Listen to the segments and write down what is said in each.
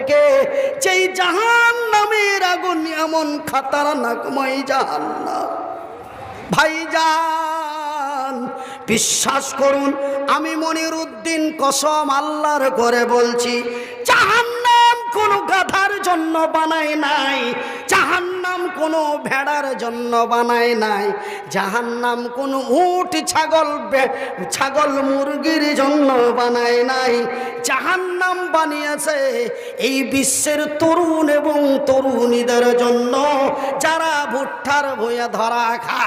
থেকে, যেই জাহান নামের আগুন এমন খাতারনাকময় জাহান্নাম। ভাইজান বিশ্বাস করুন, আমি মনির উদ্দিন কসম আল্লাহর করে বলছি, জাহান্নাম কোনো গাধার জন্য বানাই নাই। জাহান্নাম কোনো ভেড়ার জন্য বানায় নাই। জাহান্নাম কোনো উট, ছাগল ছাগল মুরগির জন্য বানায় নাই। জাহান্নাম বানিয়েছে এই বিশ্বের তরুণ এবং তরুণীদের জন্য, যারা ভুট্টার বইয়া ধরা খা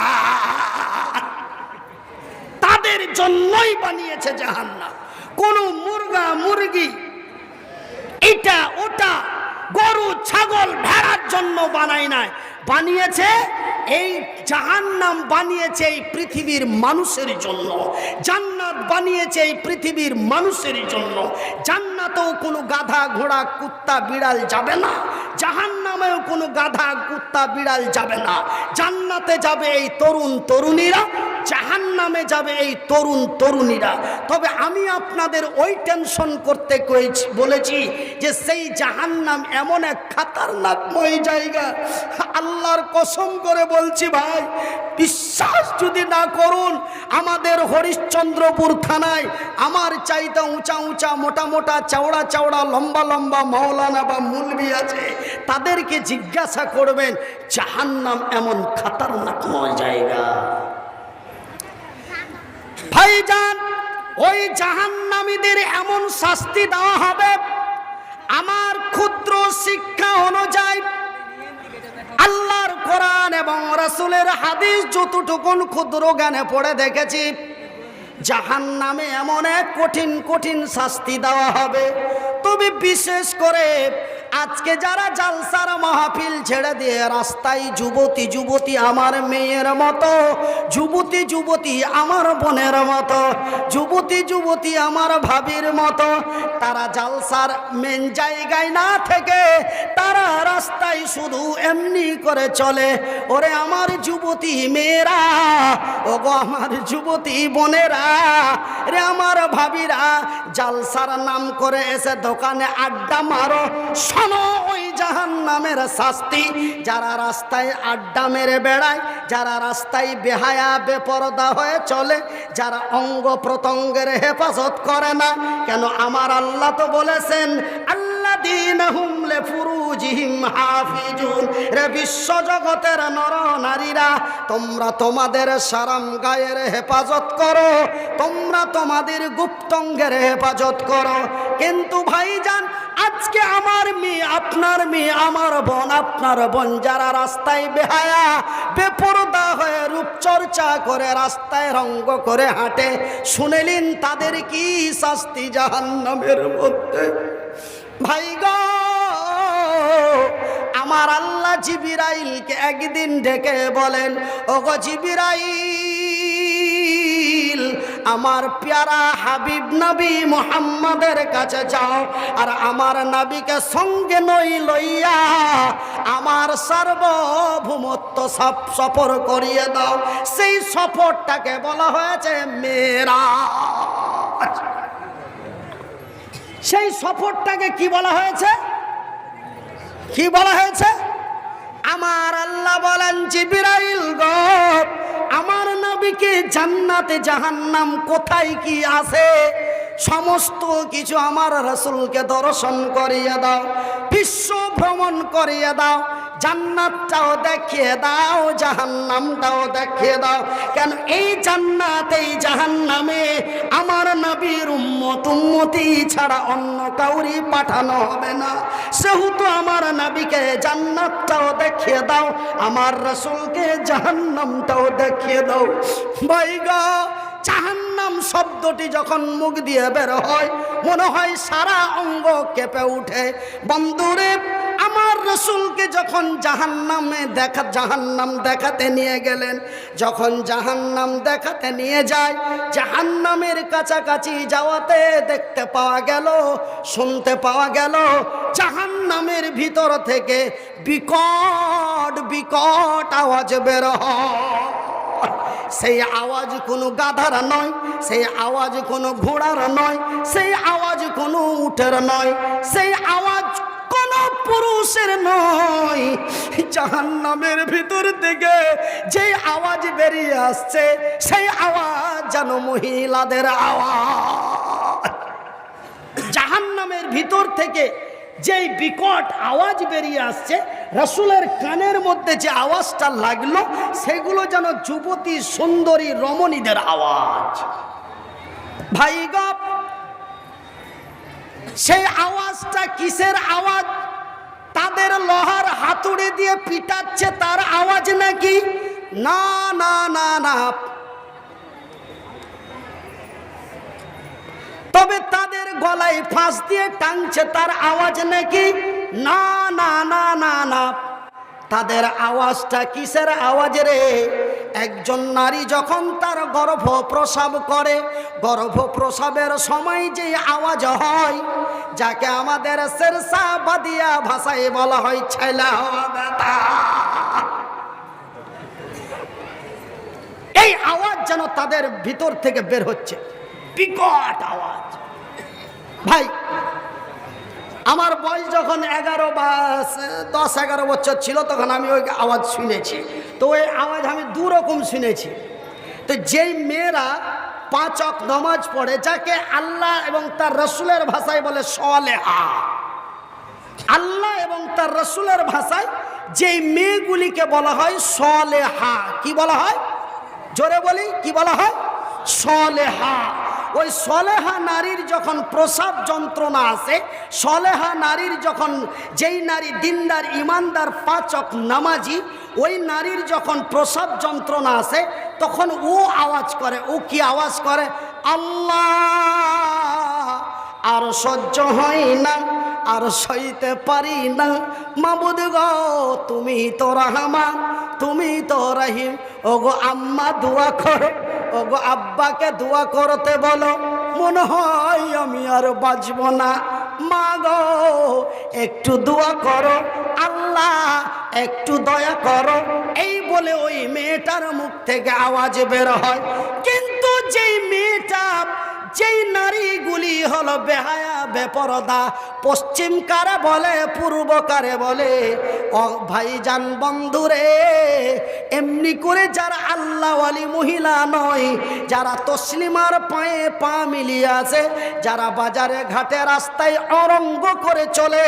তাদের জন্যই বানিয়েছে জাহান্নাম। কোন মুরগা, মুরগি, এটা, ওটা, গরু, ছাগল, ভেড়ার জন্য বানায় নাই। বানিয়েছে, এই জাহান্নাম বানিয়েছে এই পৃথিবীর মানুষের জন্য। জান্নাত বানিয়েছে এই পৃথিবীর মানুষের জন্য। জান্নাতেও কোনো গাধা, ঘোড়া, কুত্তা, বিড়াল যাবে না। জাহান্নামেও কোনো গাধা, কুত্তা, বিড়াল যাবে না। জান্নাতে যাবে এই তরুণ, তরুণীরা। জাহান নামে যাবে এই তরুণ তরুণীরা। তবে আমি আপনাদের ওই টেনশন করতে বলেছি যে সেই জাহান নাম এমন এক খাতারনাকময় জায়গা। আল্লাহর কসম করে বলছি ভাই, বিশ্বাস যদি না করুন, আমাদের হরিশ্চন্দ্রপুর থানায় আমার চাইতে উঁচা উঁচা মোটা মোটা চওড়া চওড়া লম্বা লম্বা মৌলানা বা মুলবি আছে, তাদেরকে জিজ্ঞাসা করবেন, জাহান্নাম এমন খাতারনাকময় জায়গা। ভাইজান ওই জাহান্নামীদের এমন শাস্তি দেওয়া হবে। আমার ক্ষুদ্র শিক্ষা অনুযায়ী আল্লাহর কোরআন এবং রাসূলের হাদিস যতটুকুন ক্ষুদ্র জ্ঞানে পড়ে দেখেছি জাহান নামে এমন এক কঠিন কঠিন শাস্তি দেওয়া হবে। তবে বিশেষ করে আজকে যারা জালসার মাহফিল ছেড়ে দিয়ে রাস্তায় যুবতী যুবতী আমার মেয়ের মতো, যুবতী যুবতী আমার বোনের মতো, যুবতী যুবতী আমার ভাবির মতো, তারা জালসার মেন জায়গায় না থেকে তারা রাস্তায় শুধু এমনি করে চলে। ওরে আমার যুবতী মেয়েরা, ওগো আমার যুবতী বোনেরা, রে আমার ভাবিরা, জালসার নাম করে এসে দোকানে আড্ডা মারো। শোনো ওই জাহান নামের শাস্তি। যারা রাস্তায় আড্ডা মেরে বেড়ায়, যারা রাস্তায় বেহায়া, বেপরদা হয়ে চলে, যারা অঙ্গ প্রত্যঙ্গের হেফাজত করে না, কেন আমার আল্লাহ তো বলেছেন আল্লাহ বিশ্ব জগতের নর নারীরা, তোমরা তোমাদের সারাম গায়ের হেফাজত করো, তোমরা তোমাদের গুপ্তঙ্গের হেফাজত করো। কিন্তু ভাইজান, আজকে আমার মেয়ে, আপনার মেয়ে, আমার বোন, আপনার বোন যারা রাস্তায় বেহায়া, বেপরদা হয়ে রূপচর্চা করে রাস্তায় রঙ্গ করে হাঁটে শুনেলেন তাদের কি শাস্তি জাহান্নামের মধ্যে? ভাই গো, আমার আল্লাহ জিবিরাইলকে একদিন ডেকে বলেন ও গো জিবিরাইল, আমার প্যারা হাবিব নবী মোহাম্মদের কাছে যাও, আর আমার নবীকে সঙ্গে নই লইয়া আমার সার্বভৌমত্ব সব সফর করিয়ে দাও। সেই সফরটাকে বলা হয়েছে মেরা সেই সফরটাকে কি বলা হয়েছে? কি বলা হয়েছে? আমার আল্লাহ বলেন আমার নবীকে জান্নাতে জাহান্নাম কোথায় কি আছে? সমস্ত কিছু আমার রসুলকে দর্শন করিয়ে দাও, বিশ্ব ভ্রমণ করিয়ে দাও জান্নাতটাও দেখিয়ে দাও, জাহান্নামটাও দেখিয়ে দাও। কেন এই জান্নাত এই জাহান্নামে আমার নবীর উম্মত উম্মতি ছাড়া অন্য কাউরি পাঠানো হবে না। সেহেতু আমার নবীকে জান্নাতটাও দেখিয়ে দাও, আমার রসুলকে জাহান্নামটাও দেখিয়ে দাও। বাইগা জাহান্নাম শব্দটি যখন মুখ দিয়ে বের হয়, মনে হয় সারা অঙ্গ কেঁপে উঠে। বন্ধুরে রসুলকে যখন জাহান্নামে দেখা, জাহান্নাম দেখাতে নিয়ে গেলেন, যখন জাহান্নাম দেখাতে নিয়ে যায়, জাহান্নামের কাছাকাছি যাওয়াতে দেখতে পাওয়া গেল, শুনতে পাওয়া গেল, জাহান্নামের ভিতর থেকে বিকট বিকট আওয়াজ বের হয়। সেই আওয়াজ কোনো গাধার নয়, সেই আওয়াজ কোনো ঘোড়ার নয়, সেই আওয়াজ কোনো উঠের নয়, সেই আওয়াজ জাহান্নামের ভিতর থেকে যে আওয়াজ বেরিয়ে আসছে, সেই আওয়াজ যেন মহিলাদের আওয়াজ। জাহান্নামের ভিতর থেকে যেই বিকট আওয়াজ বেরিয়ে আসছে, রসুলের কানের মধ্যে যে আওয়াজটা লাগল, সেগুলো যেন যুবতী সুন্দরী রমণীদের আওয়াজ। ভাই সেই আওয়াজটা কিসের আওয়াজ? তাদের লোহার হাতুড়ি দিয়ে পিটাচ্ছে, তার আওয়াজ নাকি? না না না না। তবে তাদের গলায় ফাঁস দিয়ে টাংছে তার আওয়াজ নাকি? না না না না না। তাদের আওয়াজটা কিসের আওয়াজ রে? একজন নারী যখন তার গর্ভ প্রসাব করে গর্ভ প্রসাবের সময় যে আওয়াজ হয়, যাকে আমাদের শেরসা বাদিয়া ভাষায় বলা হয় ছেলা এই আওয়াজ যেন তাদের ভিতর থেকে বের হচ্ছে। বিকট আওয়াজ। ভাই আমার বয়স যখন এগারো বা দশ, এগারো বছর ছিল, তখন আমি ওই আওয়াজ শুনেছি। তো ওই আওয়াজ আমি দু রকম শুনেছি। তো যেই মেয়েরা পাঁচ অক নমাজ পড়ে, যাকে আল্লাহ এবং তার রসুলের ভাষায় বলে সলেহা, আল্লাহ এবং তার রসুলের ভাষায় যেই মেয়েগুলিকে বলা হয় সলেহা, কি বলা হয়? জোরে বলি, কি বলা হয়? সলেহা। ওই সলেহা নারীর যখন প্রসাব যন্ত্রণা আসে সলেহা নারীর যখন যেই নারী দিনদার, ইমানদার, পাচক, নামাজি, ওই নারীর যখন প্রসাব যন্ত্রণা আসে তখন ও আওয়াজ করে, ও কি আওয়াজ করে? আল্লাহ, আর সহ্য হয় না, আর সইতে পারি না। মাবুদ গো, তুমি তো রহমান, তুমি তো রহিম। ওগো আম্মা, দোয়া করো। ওগো আব্বাকে দোয়া করতে বলো, মনে হয় আমি আর বাঁচব না। মা গো, একটু দোয়া করো, আল্লাহ একটু দয়া করো। এই বলে ওই মেয়েটার মুখ থেকে আওয়াজ বের হয়। কিন্তু যেই মেয়েটা যেই নারীগুলি হলো বেহায়া, বেপরদা পশ্চিম কারে বলে পূর্ব কারে বলে ভাইজান বন্ধুরে, এমনি করে যারা আল্লাহওয়ালি মহিলা নয়, যারা তসলিমার পায়ে পা মিলিয়ে আছে, যারা বাজারে ঘাটে রাস্তায় অরঙ্গ করে চলে,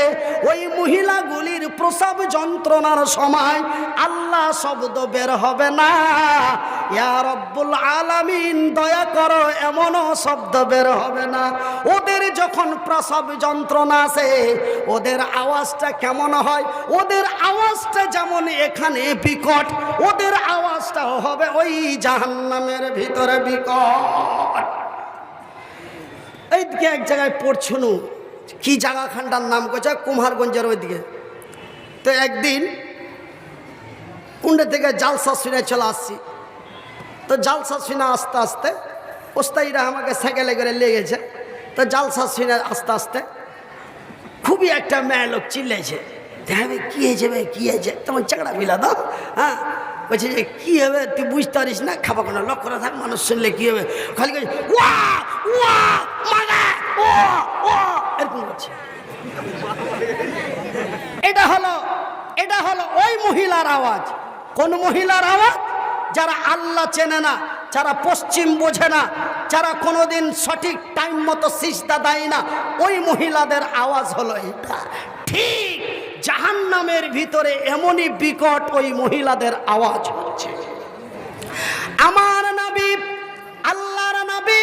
ওই মহিলাগুলির প্রসব যন্ত্রণার সময় আল্লাহ শব্দ বের হবে না। ইয়া রব্বুল আলামিন, দয়া করো, এমনও শব্দ বের হবে না। ওদের যখন প্রসব যন্ত্রণা আসে ওদের আওয়াজটা কেমন হয়? ওদের আওয়াজটা যেমন এখানে বিকট, ওদের আওয়াজটাও হবে ওই জাহান্নামের ভিতরে বিকট। এইদিকে এক জায়গায় পড়ছুনু, কি জায়গাখানটার নাম করছে কুমারগঞ্জের ওইদিকে। তো একদিন কুণ্ডে থেকে জালসা শুনে চলে আসছি। তো জালসা শুনে আস্তে আস্তে ওস্তাইরা আমাকে সাইকেলে করে লেগেছে তো জালসা শুনে আস্তে আস্তে, খুবই একটা মেয়ে লোক চিল্লেছে হ্যাঁ ভাই, কী হয়েছে ভাই, কী হয়েছে? তোমার চাকরা মিলা দাও হ্যাঁ? বলছে যে, কী হবে? তুই বুঝতে পারিস না? খাবার কোনো? লক্ষ্য না থাক মানুষ শুনলে কী হবে? খালি ও ও, এরকম করছে। এটা হলো এটা হলো ওই মহিলার আওয়াজ। কোন মহিলার আওয়াজ যারা আল্লাহ চেনে না, যারা পশ্চিম বোঝে না, যারা কোনোদিন সঠিক টাইম মতো সিজদা দেয় না, ওই মহিলাদের আওয়াজ হলো এটা। ঠিক জাহান্নামের ভিতরে এমনই বিকট ওই মহিলাদের আওয়াজ হচ্ছে। আমার নবী, আল্লাহর নবী,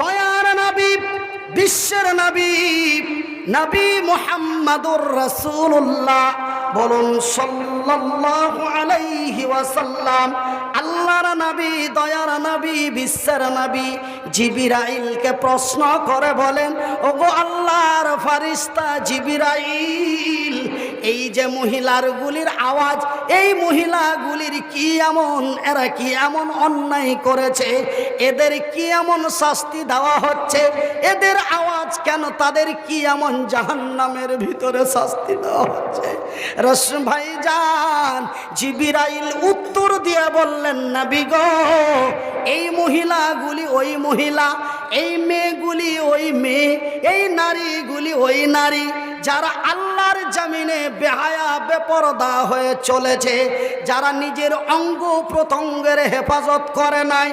দয়ার নবী, বিশ্বের নবী নবী মুহাম্মাদুর রাসূলুল্লাহ বলুন সাল্লাল্লাহু আলাইহি ওয়াসাল্লাম প্রশ্ন করে বলেন, ওগো আল্লাহর ফারিস্তা জিবিরাইল, এই যে মহিলার গুলির আওয়াজ, এই মহিলাগুলির কি এমন, এরা কি এমন অন্যায় করেছে? এদের কি এমন শাস্তি দেওয়া হচ্ছে? এদের আওয়াজ কেন তাদের কি এমন জাহান্নামের ভিতরে শাস্তি দেওয়া হচ্ছে? রস ভাই যান, জিবিরাইল উত্তর দিয়ে বললেন না বিগ এই মহিলাগুলি ওই মহিলা, এই মেয়েগুলি ওই মেয়ে, এই নারীগুলি ওই নারী যারা আল্লাহর জামিনে বেহায়া, বেপরদা হয়ে চলেছে, যারা নিজের অঙ্গ প্রত্যঙ্গের হেফাজত করে নাই,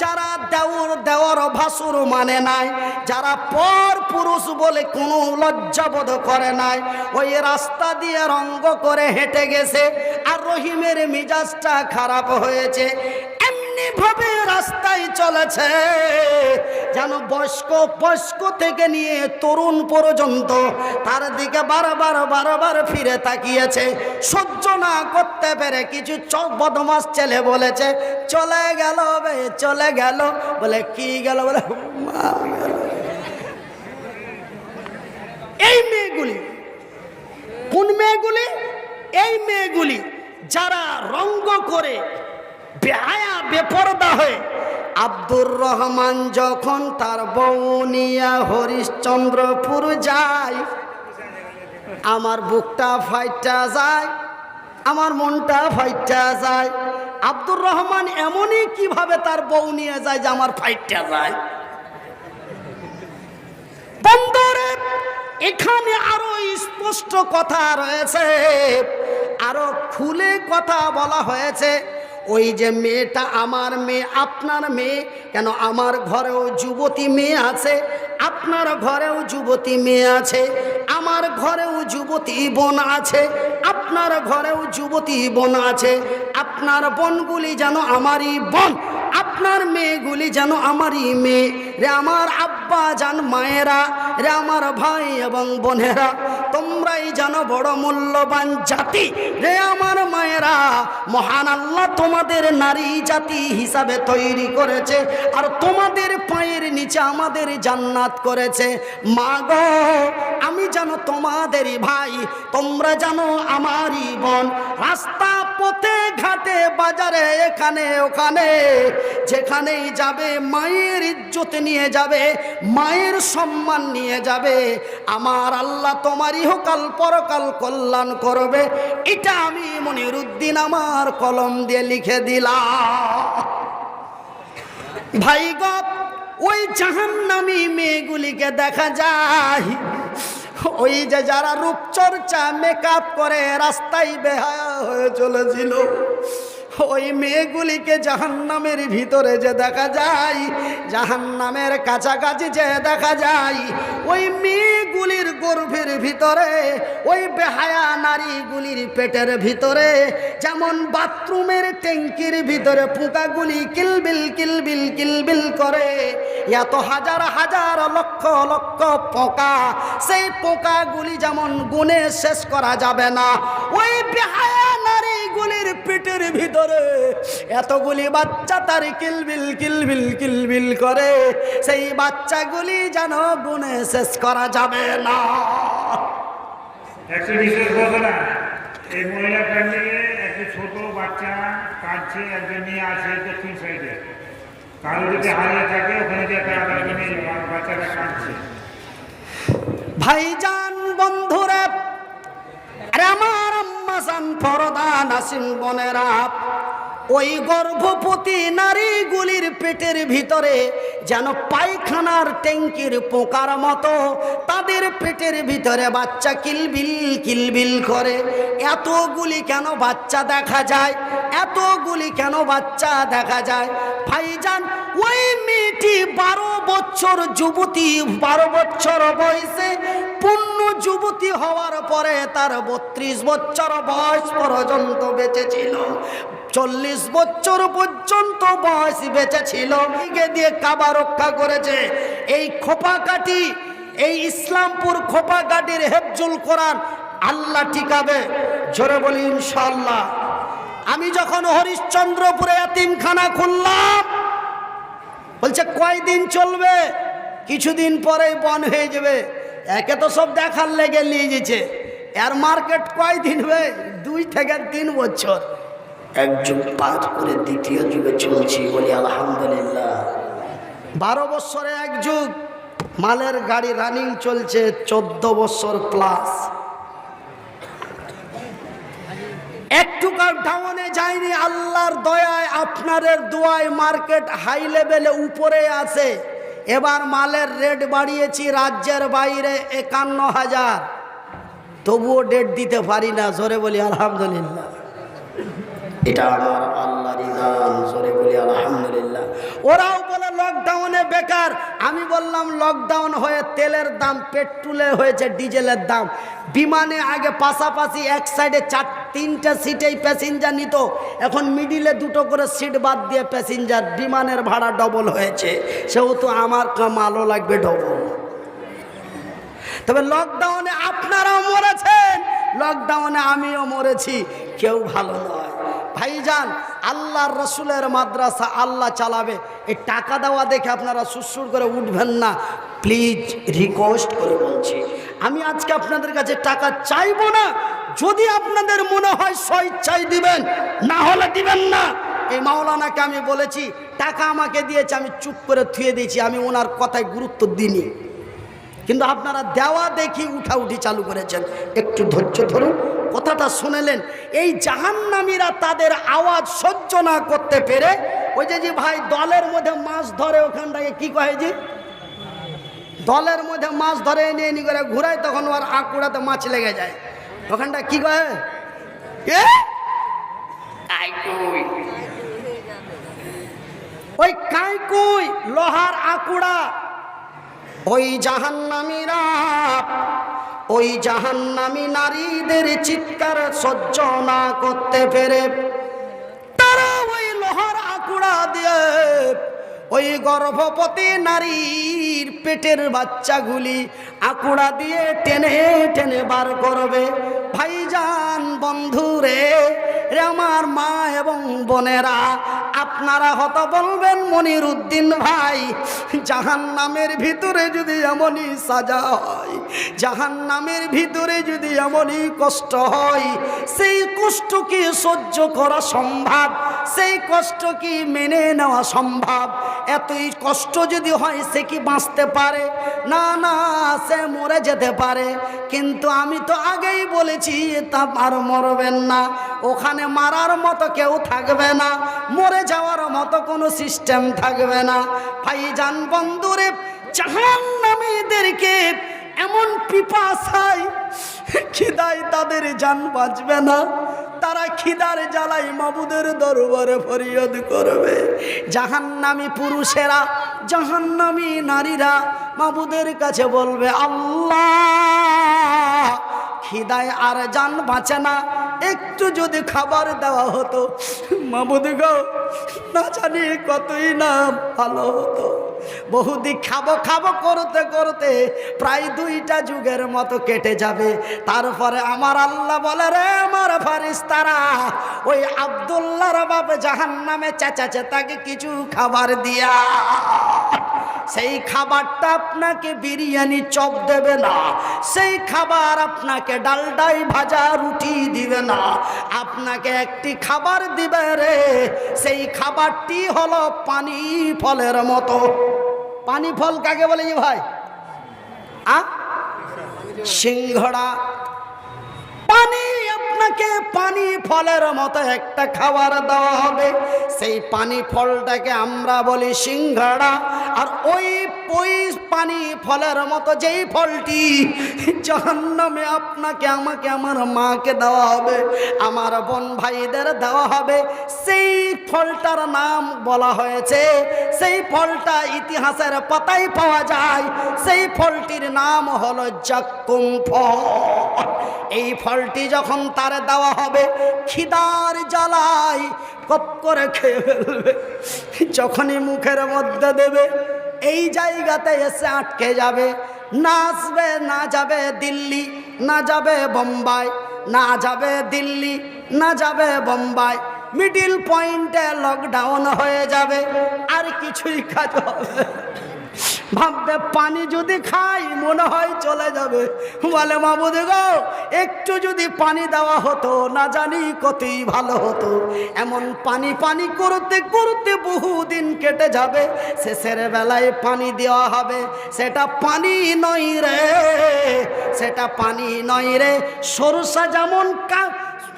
যারা দেওর দেওয়ার ভাসুর মানে নাই, যারা পর পুরুষ বলে কোনো লজ্জাবোধ করে নাই, ওই রাস্তা দিয়ে রঙ্গ করে হেঁটে গেছে, আর রহিমের মিজাজটা খারাপ হয়েছে। এমনি রাস্তায় চলেছে। যেন বয়স্ক বয়স্ক থেকে নিয়ে তরুণ পর্যন্ত তার দিকে বারবার বারবার ফিরে তাকিয়েছে। সহ্য না করতে পেরে কিছু বদমাস ছেলে বলেছে, চলে গেল বে, চলে গেল। বলে, কি গেল? বলে এই মেয়েগুলি, কোন মেয়েগুলি? এই মেয়েগুলি যারা রঙ্গ করে বেহায়া, বেপরদা হয়ে আব্দুর রহমান যখন তার বউনিয়া হরিশ্চন্দ্রপুর যায়, আমার বুকটা ফাইটা যায়, আমার মনটা ফাইটা যায়। আব্দুর রহমান এমনই কীভাবে তার বউ নিয়ে যায় যে আমার ফাইটটা যায়? বন্দরে এখানে আরও স্পষ্ট কথা রয়েছে, আরও খুলে কথা বলা হয়েছে। ওই যে মেয়েটা আমার মেয়ে, আপনার মেয়ে, কেন আমার ঘরেও যুবতী মেয়ে আছে? আপনার ঘরেও যুবতী মেয়ে আছে, আমার ঘরেও যুবতী বোন আছে, আপনার ঘরেও যুবতী বোন আছে, আপনার বোনগুলি যেন আমারই বোন। আপনার মেয়েগুলি যেন আমারই মেয়ে। রে আমার আব্বা যান মায়েরা, রে আমার ভাই এবং বোনেরা, তোমরাই যেন বড় মূল্যবান জাতি। রে আমার মায়েরা, মহান আল্লাহ তোমাদের নারী জাতি হিসাবে তৈরি করেছে আর তোমাদের পায়ের নিচে আমাদের জান্নাত করেছে। মা গো, আমি যেন তোমাদেরই ভাই, তোমরা জানো আমারই বোন। রাস্তা পথে ঘাটে বাজারে, এখানে ওখানে। যেখানেই যাবে, মায়ের ইজ্জত নিয়ে যাবে, মায়ের সম্মান নিয়ে যাবে। আমার আল্লাহ তোমার ইহকাল পরকাল কল্যাণ করবে। এটা আমি মনিরুদ্দিন আমার কলম দিয়ে লিখে দিলাম। ভাই গপ ওই জাহান্নামী মেয়েগুলিকে দেখা যায়। ওই যে যারা রূপচর্চা মেকআপ করে রাস্তায় বেহায়া হয়ে চলেছিল। ওই মেয়েগুলিকে জাহান্নামের ভিতরে যে দেখা যায়, জাহান্নামের কাছাকাছি যে দেখা যায়, ওই মেয়েগুলির গর্ভের ভিতরে, ওই বেহায়া নারীগুলির পেটের ভিতরে, যেমন বাথরুমের ট্যাঙ্কির ভিতরে পোকাগুলি কিলবিল কিলবিল কিলবিল করে, এত হাজার হাজার লক্ষ লক্ষ পোকা, সেই পোকাগুলি যেমন গুণে শেষ করা যাবে না, ওই বেহায়া নারীগুলির পেটের ভিতরে এতগুলি বাচ্চা তার কিলবিল কিলবিল কিলবিল করে। সেই বাচ্চাগুলি যেন গুনে শেষ করা যাবে না। একটু বিশেষ ঘটনা এই মহিলা প্যান্ডেলে একটি ছোট বাচ্চা কাঁদছে একজন নিয়ে আছে দক্ষিণ সাইডে। কারও যদি হারিয়ে থাকে ওখানে যে একটা আধার কিনে বাচ্চাটা কাঁদছে। ভাইজান বন্ধুরা আরে আমার আম্মাজান পরদা নাসিম বোনেরা ওই গর্ভবতী নারীগুলির পেটের ভিতরে যেন পায়খানার ট্যাঙ্কির পোকার মতো তাদের পেটের ভিতরে বাচ্চা কিলবিল কিলবিল করে। এতগুলি কেন বাচ্চা দেখা যায়? এতগুলি কেন বাচ্চা দেখা যায়? ভাইজান, ওই মেয়েটি বারো বছর যুবতী, বারো বছর বয়সে পূর্ণ যুবতী হওয়ার পরে তার বত্রিশ বছর বয়স পর্যন্ত বেঁচে ছিল চল্লিশ বছর পর্যন্ত বয়স বেঁচে ছিল দিয়ে কাবা রক্ষা করেছে। এই খোপাকাঠি এই ইসলামপুর খোপাকাঠির হেফজুল কোরআন আল্লাহ টিকাবে জোরে বলি ইনশাল্লাহ আমি যখন হরিশ্চন্দ্রপুরে এতিমখানা খুললাম, বলছে কয়দিন চলবে? কিছুদিন পরেই বন হয়ে যাবে। একে তো সব দেখার লেগে নিয়ে গেছে। এর মার্কেট কয় দিন হবে? দুই থেকে তিন বছর। এক যুগ পার করে দ্বিতীয় যুগে চলছি বলি আলহামদুলিল্লাহ। বারো বছরে এক যুগ মালের গাড়ি রানিং চলছে চোদ্দ বছর প্লাস একটুকার ডাউনে যায়নি, আল্লাহর দয়ায় আপনাদের দোয়ায় মার্কেট হাই লেভেলে উপরে আছে। এবার মালের রেট বাড়িয়েছি রাজ্যের বাইরে একান্ন হাজার। তবুও ডেট দিতে পারি না, জোরে বলি আলহামদুলিল্লাহ। এটা আমার আল্লাহর দান জোরে বলি আলহামদুলিল্লাহ। ওরাও বলে লকডাউনে বেকার। আমি বললাম লকডাউন হয়ে তেলের দাম পেট্রোলের হয়েছে ডিজেলের দাম। বিমানে আগে পাশাপাশি এক সাইডে চার তিনটা সিটেই প্যাসেঞ্জার নিত। এখন মিডিলে দুটো করে সিট বাদ দিয়ে প্যাসেঞ্জার বিমানের ভাড়া ডবল হয়েছে। সেহেতু আমার কামালও লাগবে ডবল তবে লকডাউনে আপনারাও মরেছেন। লকডাউনে আমিও মরেছি। কেউ ভালো নয়। ভাইজান, আল্লাহর রসুলের মাদ্রাসা আল্লাহ চালাবে। এই টাকা দেওয়া দেখে আপনারা সুরসুর করে উঠবেন না। প্লিজ রিকোয়েস্ট করে বলছি। আমি আজকে আপনাদের কাছে টাকা চাইব না। যদি আপনাদের মনে হয় স্বইচ্ছাই দিবেন, না হলে দিবেন না। এই মাওলানাকে আমি বলেছি, টাকা আমাকে দিয়েছে, আমি চুপ করে থুয়ে দিয়েছি, আমি ওনার কথায় গুরুত্ব দিইনি। কিন্তু আপনারা দেওয়া দেখি উঠাউঠি চালু করেছেন। একটু ধৈর্য ধরুন, কথাটা শুনেলেন। এই জাহান্নামীরা তাদের আওয়াজ সহ্য না করতে পেরে, ওই যে যে ভাই, দলের মধ্যে মাছ ধরে ওখানটাকে কি কয় যে দলের মধ্যে মাছ ধরে এনে এনে করে ঘুরায় তখন ওর আঁকুড়াতে মাছ লেগে যায়। ওখানটা কি কয়? এ? ওই কাইকুই লোহার আকুড়া। ওই জাহান্নামীরা ওই জাহান্নামী নারীদের চিৎকার সহ্য না করতে পেরে তারা ওই লোহার আকুড়া দিয়ে ওই গর্ভবতী নারীর পেটের বাচ্চাগুলি আকুড়া দিয়ে টেনে টেনে বার করবে। ভাইজান, বন্ধুরে, রে আমার মা এবং বোনেরা, আপনারা হত বলবেন মনির উদ্দিন ভাই জাহান নামের ভিতরে যদি এমনই সাজা হয় জাহান নামের ভিতরে যদি এমনই কষ্ট হয়, সেই কষ্টকে সহ্য করা সম্ভব? সেই কষ্ট কি মেনে নেওয়া সম্ভব? এতই কষ্ট যদি হয়, সে কি বাঁচতে পারে? না না, সে মরে যেতে পারে। কিন্তু আমি তো আগেই বলেছি, তা আর মরবেন না। ওখানে মারার মতো কেউ থাকবে না। মরে যাওয়ার মতো কোনো সিস্টেম থাকবে না। ভাই ভাইজান বন্ধুরে, জাহান্নামীদেরকে এমন পিপা পিপাসায় খিদায় তাদের জান বাঁচবে না। তারা খিদার জ্বালাই মাবুদের দরবারে ফরিয়াদ করবে। জাহান্নামী পুরুষেরা, জাহান্নামী নারীরা মাবুদের কাছে বলবে, আল্লাহ, খিদায় আর যান বাঁচে না। একটু যদি খাবার দেওয়া হতো, মাবুদ গো, না জানি কতই না ভালো হতো। বহুদিক খাব খাব করতে করতে প্রায় দুইটা যুগের মতো কেটে যাবে। তারপরে আমার আল্লাহ বলে, রে আমার ফারিস্তারা ওই আবদুল্লাহর বাপ জাহান নামে চেঁচাচে তাকে কিছু খাবার দিয়া। সেই খাবারটা আপনাকে বিরিয়ানি চপ দেবে না, সেই খাবার আপনাকে ডালডাই ভাজা রুটি দিবে না আপনাকে একটি খাবার দিবে রে। সেই খাবারটি হলো পানি ফলের মতো। পানি ফল কাকে বলে ভাই? আ? সিংহড়া আপনাকে পানি ফলের মতো একটা খাবার দেওয়া হবে। সেই পানি ফলটাকে আমরা বলি সিংহাড়া আর ওই ওই পানি ফলের মতো যেই ফলটি জাহান্নামে আপনাকে, আমাকে, আমার মাকে দেওয়া হবে, আমার বোন ভাইদের দেওয়া হবে, সেই ফলটার নাম বলা হয়েছে। সেই ফলটা ইতিহাসের পাতায় পাওয়া যায়। সেই ফলটির নাম হলো জাক্কুম ফল। এই ফলটি যখন তার দেওয়া হবে, খিদার জ্বালাই কপ করে খেয়ে ফেলবে। যখনই মুখের মধ্যে দেবে, এই জায়গাতে এসে আটকে যাবে। না আসবে না যাবে দিল্লি, না যাবে বোম্বাই, না যাবে দিল্লি, না যাবে বোম্বাই। মিডিল পয়েন্টে লকডাউন হয়ে যাবে, আর কিছুই কাজ হবে না। ভাববে পানি যদি খাই, মনে হয় চলে যাবে। বলে, মাবুদ গো, একটু যদি পানি দেওয়া হতো, না জানি কতই ভালো হতো। এমন পানি পানি করতে করতে বহুদিন কেটে যাবে। শেষের বেলায় পানি দেওয়া হবে। সেটা পানি নয় রে, সেটা পানি নয় রে। সরষা যেমন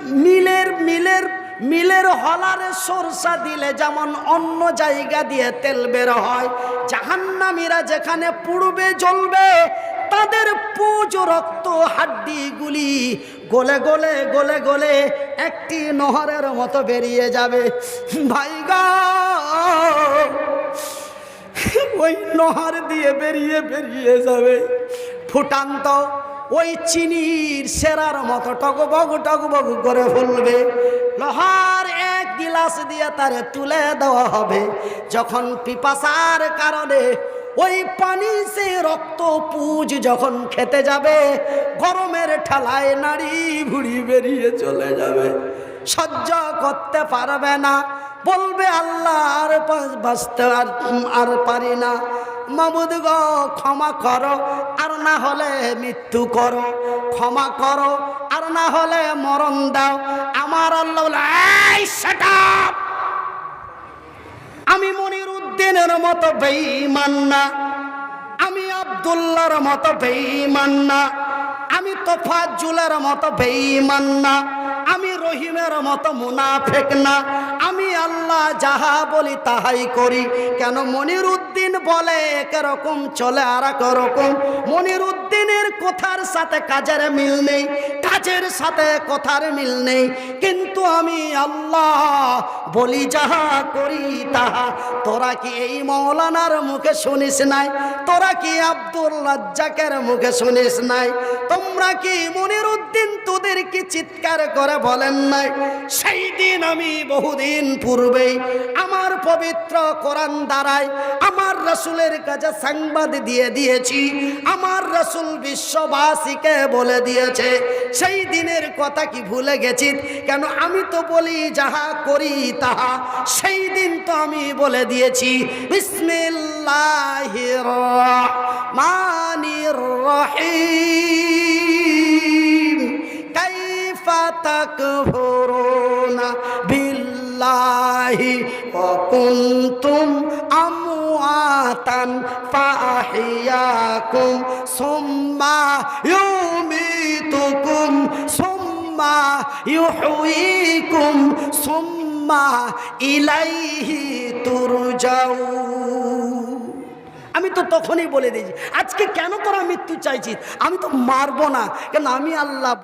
মিলের মিলের মিলের হলারে সরষা দিলে যেমন অন্য জায়গা দিয়ে তেল বের হয়, জাহান্নামীরা যেখানে পুড়বে, জ্বলবে, তাদের পুজ, রক্ত হাড্ডিগুলি গলে গলে গলে গলে একটি নহরের মতো বেরিয়ে যাবে। ভাইগা ওই নহর দিয়ে বেরিয়ে বেরিয়ে যাবে। ফুটান্ত ওই চিনির সেরার মতো টকবগ টকবগ করে ফুলবে। লোহার এক গিলাস দিয়ে তারে তুলে দেওয়া হবে। যখন পিপাসার কারণে ওই পানি সে রক্ত পুজ যখন খেতে যাবে, গরমের ঠেলায় নাড়ি ভুড়ি বেরিয়ে চলে যাবে। সহ্য করতে পারবে না। বলবে আল্লাহ আর বাঁচতে আর আর পারি না। মামুদ গো ক্ষমা করো আর না হলে মৃত্যু করো। ক্ষমা করো আর না হলে মরণ দাও। আমার আল্লাহ বলে, "এই, আমি মনির উদ্দিনের মতো বেঈমান না। আমি আবদুল্লার মতো বেঈমান না। আমি তোফাজুলের মতো বেঈমান না। আমি রহিমের মতো মুনাফেক না। আমি আল্লাহ যাহা বলি তাহাই করি। কেন মনির উদ্দিন বলে একরকম, চলে আর এক রকম। মনির উদ্দিনের কথার সাথে কাজের মিল নেই। কাজের সাথে কথার মিল নেই। কিন্তু আমি আল্লাহ বলি, যাহা করি তাহা। তোরা কি এই মৌলানার মুখে শুনিস নাই? তোরা কি আব্দুল রাজ্জাকের মুখে শুনিস নাই? তোমরা কি মনির উদ্দিন তোদের কি চিৎকার করে বলেন নাই? সেই দিন আমি বহুদিন পূর্বেই আমার পবিত্র কোরআন দ্বারায় আমার রসুলের কাছে সংবাদ দিয়ে দিয়েছি। আমার রসুল বিশ্ববাসীকে বলে দিয়েছে সেই দিনের কথা কি ভুলে গেছি? কেন আমি তো বলি যাহা করি তাহা, সেই দিন তো আমি বলে দিয়েছি। বিসমিল্লাহির রহমানির রহিম। বিল্লাহি কুনতুম আমওয়াতান ফাহিয়াকুম সুম্মা ইউমিতুকুম সুম্মা ইউহয়িকুম সুম্মা ইলাইহি তুরজাউন। আমি তো তখনই বলে দিয়েছি, আজকে কেন তোরা মৃত্যু চাইছিস? আমি তো মারবো না, কেন আমি আল্লাহ